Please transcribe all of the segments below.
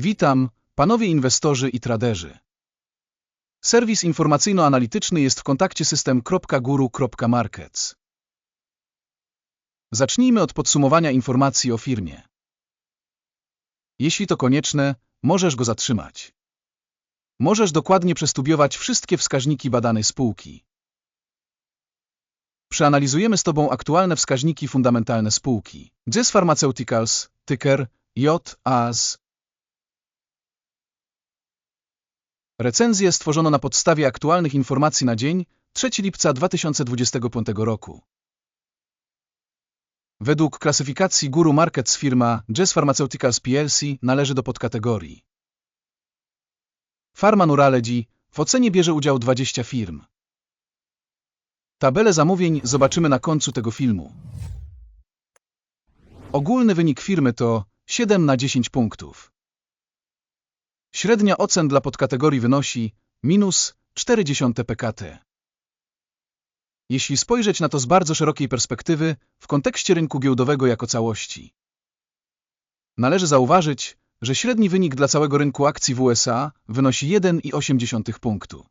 Witam, panowie inwestorzy i traderzy. Serwis informacyjno-analityczny jest w kontakcie system.guru.markets. Zacznijmy od podsumowania informacji o firmie. Jeśli to konieczne, możesz go zatrzymać. Możesz dokładnie przestudiować wszystkie wskaźniki badanej spółki. Przeanalizujemy z Tobą aktualne wskaźniki fundamentalne spółki. Jazz Pharmaceuticals, ticker JAZ. Recenzję stworzono na podstawie aktualnych informacji na dzień 3 lipca 2025 roku. Według klasyfikacji Guru Markets firma Jazz Pharmaceuticals plc należy do podkategorii Pharma Nurology w ocenie bierze udział 20 firm. Tabelę zamówień zobaczymy na końcu tego filmu. Ogólny wynik firmy to 7 na 10 punktów. Średnia ocen dla podkategorii wynosi minus 0,4 PKT. Jeśli spojrzeć na to z bardzo szerokiej perspektywy, w kontekście rynku giełdowego jako całości, należy zauważyć, że średni wynik dla całego rynku akcji w USA wynosi 1,8 punktu.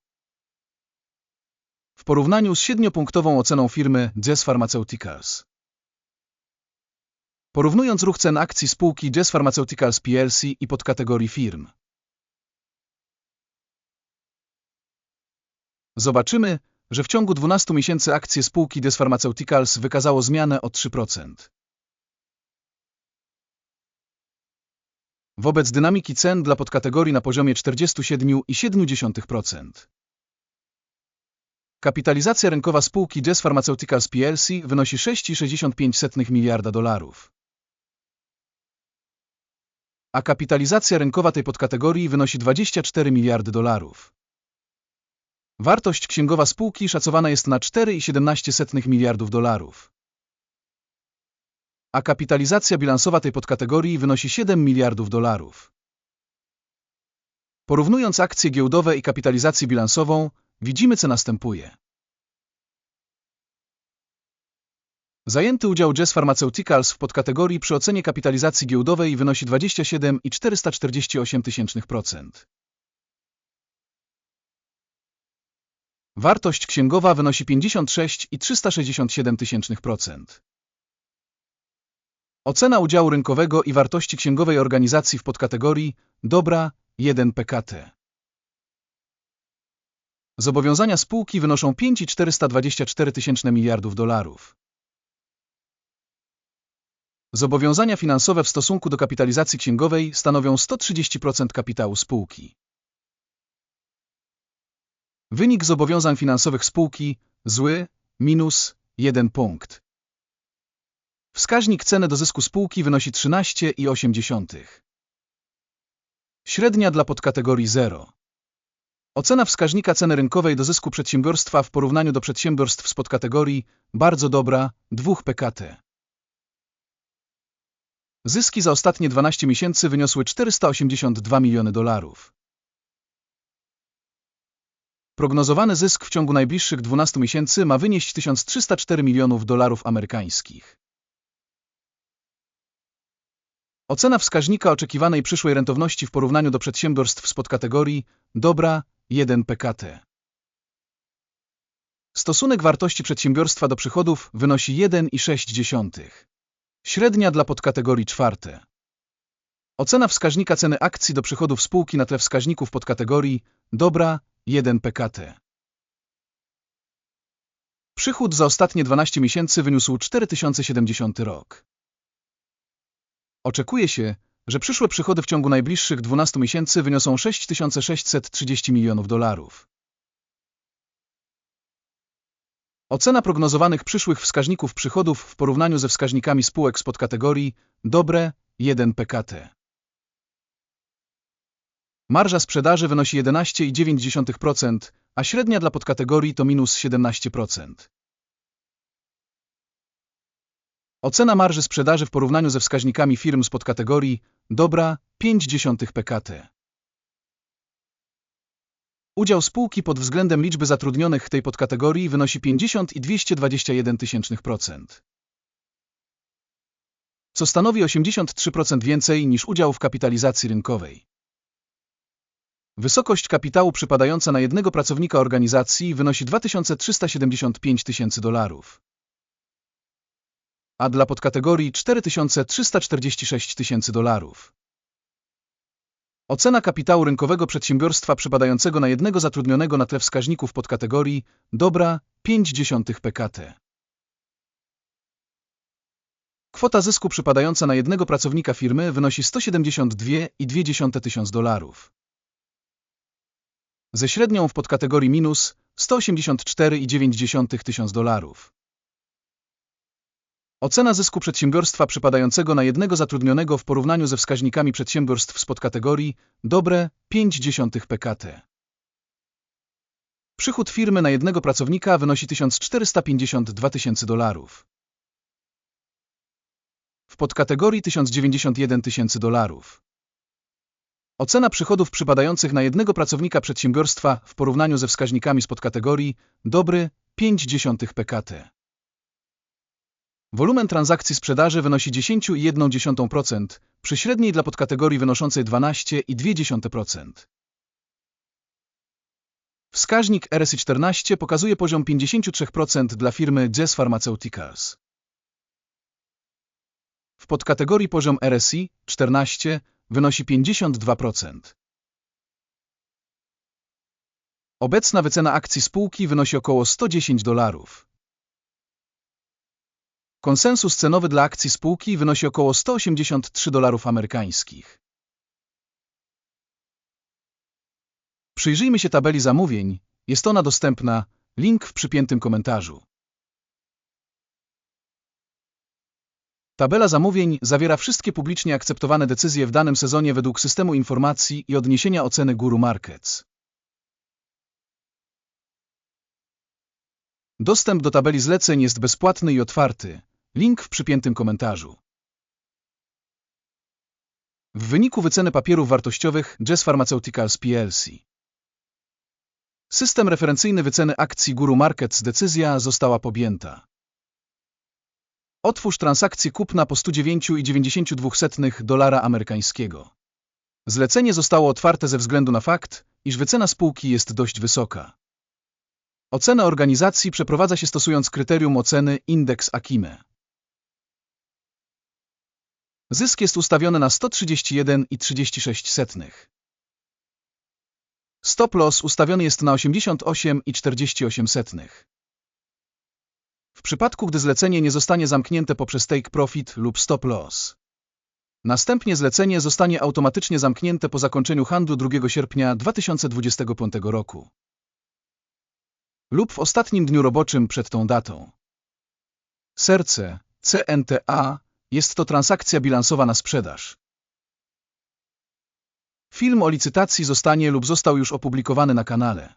W porównaniu z siedmiopunktową oceną firmy Jazz Pharmaceuticals. Porównując ruch cen akcji spółki Jazz Pharmaceuticals plc i podkategorii firm, zobaczymy, że w ciągu 12 miesięcy akcje spółki Jazz Pharmaceuticals wykazało zmianę o 3%. Wobec dynamiki cen dla podkategorii na poziomie 47,7%. Kapitalizacja rynkowa spółki Jazz Pharmaceuticals plc wynosi 6,65 miliarda dolarów. A kapitalizacja rynkowa tej podkategorii wynosi 24 miliardy dolarów. Wartość księgowa spółki szacowana jest na 4,17 miliardów dolarów. A kapitalizacja bilansowa tej podkategorii wynosi 7 miliardów dolarów. Porównując akcje giełdowe i kapitalizację bilansową, widzimy co następuje. Zajęty udział Jazz Pharmaceuticals w podkategorii przy ocenie kapitalizacji giełdowej wynosi 27,448%. Wartość księgowa wynosi 56,367%. Ocena udziału rynkowego i wartości księgowej organizacji w podkategorii dobra 1 PKT. Zobowiązania spółki wynoszą 5,424 tysięczne miliardów dolarów. Zobowiązania finansowe w stosunku do kapitalizacji księgowej stanowią 130% kapitału spółki. Wynik zobowiązań finansowych spółki zły minus 1 punkt. Wskaźnik ceny do zysku spółki wynosi 13,8. Średnia dla podkategorii 0. Ocena wskaźnika ceny rynkowej do zysku przedsiębiorstwa w porównaniu do przedsiębiorstw z podkategorii bardzo dobra 2 PKT. Zyski za ostatnie 12 miesięcy wyniosły 482 miliony dolarów. Prognozowany zysk w ciągu najbliższych 12 miesięcy ma wynieść 1304 milionów dolarów amerykańskich. Ocena wskaźnika oczekiwanej przyszłej rentowności w porównaniu do przedsiębiorstw z podkategorii dobra 1 PKT. Stosunek wartości przedsiębiorstwa do przychodów wynosi 1,6. Średnia dla podkategorii czwarte. Ocena wskaźnika ceny akcji do przychodów spółki na tle wskaźników podkategorii dobra 1 PKT. Przychód za ostatnie 12 miesięcy wyniósł 4070 rok. Oczekuje się, że przyszłe przychody w ciągu najbliższych 12 miesięcy wyniosą 6630 milionów dolarów. Ocena prognozowanych przyszłych wskaźników przychodów w porównaniu ze wskaźnikami spółek z podkategorii dobre 1 PKT. Marża sprzedaży wynosi 11,9%, a średnia dla podkategorii to minus 17%. Ocena marży sprzedaży w porównaniu ze wskaźnikami firm z podkategorii dobra 0,5 PKT. Udział spółki pod względem liczby zatrudnionych tej podkategorii wynosi 50,221%. Co stanowi 83% więcej niż udział w kapitalizacji rynkowej. Wysokość kapitału przypadająca na jednego pracownika organizacji wynosi 2375 tysięcy dolarów. A dla podkategorii 4346 tysięcy dolarów. Ocena kapitału rynkowego przedsiębiorstwa przypadającego na jednego zatrudnionego na tle wskaźników podkategorii dobra 0,5 PKT. Kwota zysku przypadająca na jednego pracownika firmy wynosi 172,2 tysiąc dolarów. Ze średnią w podkategorii minus 184,9 tysiąc dolarów. Ocena zysku przedsiębiorstwa przypadającego na jednego zatrudnionego w porównaniu ze wskaźnikami przedsiębiorstw z podkategorii dobre 0,5 PKT. Przychód firmy na jednego pracownika wynosi 1452 tysięcy dolarów. W podkategorii 1091 tysięcy dolarów. Ocena przychodów przypadających na jednego pracownika przedsiębiorstwa w porównaniu ze wskaźnikami z podkategorii dobry 0,5 PKT. Wolumen transakcji sprzedaży wynosi 10,1% przy średniej dla podkategorii wynoszącej 12,2%. Wskaźnik RSI 14 pokazuje poziom 53% dla firmy Jazz Pharmaceuticals. W podkategorii poziom RSI 14 wynosi 52%. Obecna wycena akcji spółki wynosi około 110 dolarów. Konsensus cenowy dla akcji spółki wynosi około 183 dolarów amerykańskich. Przyjrzyjmy się tabeli zamówień. Jest ona dostępna. Link w przypiętym komentarzu. Tabela zamówień zawiera wszystkie publicznie akceptowane decyzje w danym sezonie według systemu informacji i odniesienia oceny Guru Markets. Dostęp do tabeli zleceń jest bezpłatny i otwarty. Link w przypiętym komentarzu. W wyniku wyceny papierów wartościowych Jazz Pharmaceuticals plc. System referencyjny wyceny akcji Guru Markets decyzja została podjęta. Otwórz transakcję kupna po 109,92 dolara amerykańskiego. Zlecenie zostało otwarte ze względu na fakt, iż wycena spółki jest dość wysoka. Ocenę organizacji przeprowadza się stosując kryterium oceny indeks Akime. Zysk jest ustawiony na 131,36. Stop loss ustawiony jest na 88,48. W przypadku, gdy zlecenie nie zostanie zamknięte poprzez take profit lub stop loss. Następnie zlecenie zostanie automatycznie zamknięte po zakończeniu handlu 2 sierpnia 2025 roku lub w ostatnim dniu roboczym przed tą datą. Serce CNTA jest to transakcja bilansowa na sprzedaż. Film o licytacji zostanie lub został już opublikowany na kanale.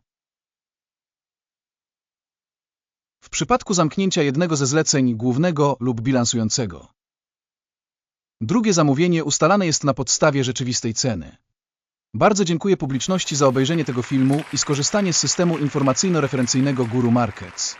W przypadku zamknięcia jednego ze zleceń głównego lub bilansującego. Drugie zamówienie ustalane jest na podstawie rzeczywistej ceny. Bardzo dziękuję publiczności za obejrzenie tego filmu i skorzystanie z systemu informacyjno-referencyjnego Guru Markets.